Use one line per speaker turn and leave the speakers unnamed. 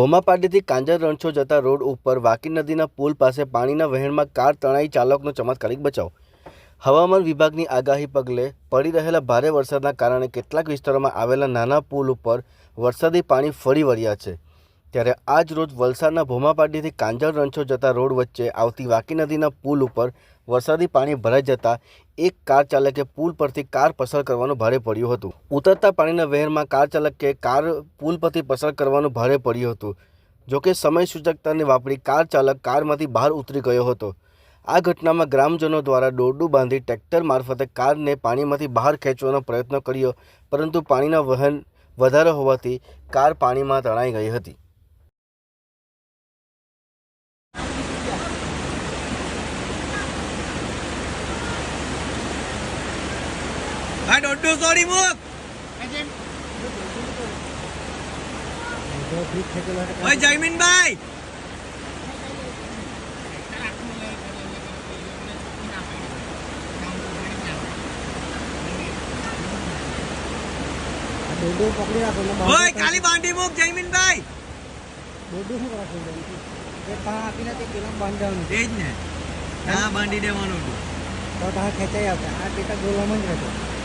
ભોમાપાડીથી કાંજર રણછો જતા રોડ ઉપર વાકી નદીના પુલ પાસે પાણીના વહેણમાં કાર તણાઈ ચાલકનો ચમત્કારિક બચાવ. હવામાન વિભાગની આગાહી પગલે પડી રહેલા ભારે વરસાદના કારણે કેટલાક વિસ્તારોમાં આવેલા નાના પુલ ઉપર વરસાદી પાણી ફરી વળ્યા છે. ત્યારે આજ રોજ વલસાડના ભોમાપાડીથી કાંજર રણછોડ જતા રોડ વચ્ચે આવતી વાકી નદીના પુલ ઉપર વરસાદી પાણી ભરાઈ જતા એક કાર ચાલકે પુલ પરથી કાર પસાર કરવાનું ભારે પડ્યું હતું. ઉતરતા પાણીના વહેરમાં કાર ચાલકે કાર પુલ પરથી પસાર કરવાનું ભારે પડ્યું હતું. જોકે સમય સૂચકતાને વાપરી કાર ચાલક કારમાંથી બહાર ઉતરી ગયો હતો. આ ઘટનામાં ગ્રામજનો દ્વારા દોરડું બાંધી ટ્રેક્ટર મારફતે કારને પાણીમાંથી બહાર ખેંચવાનો પ્રયત્ન કર્યો, પરંતુ પાણીના વહન વધારે હોવાથી કાર પાણીમાં તણાઈ ગઈ હતી.
આ દોઢો સોરી મુક ઓય, જયમીનભાઈ. ઓય ખાલી બાંધી મુક, જયમીનભાઈ.
ડોડો શું રાખવું એ પા આપીને તે પેલા બાંધવાનું
એ જ ને હા બાંધી દેવાનું
તો તાર ખેંચાઈ આવે આ ટેકા ગોલામાં જ રહેશે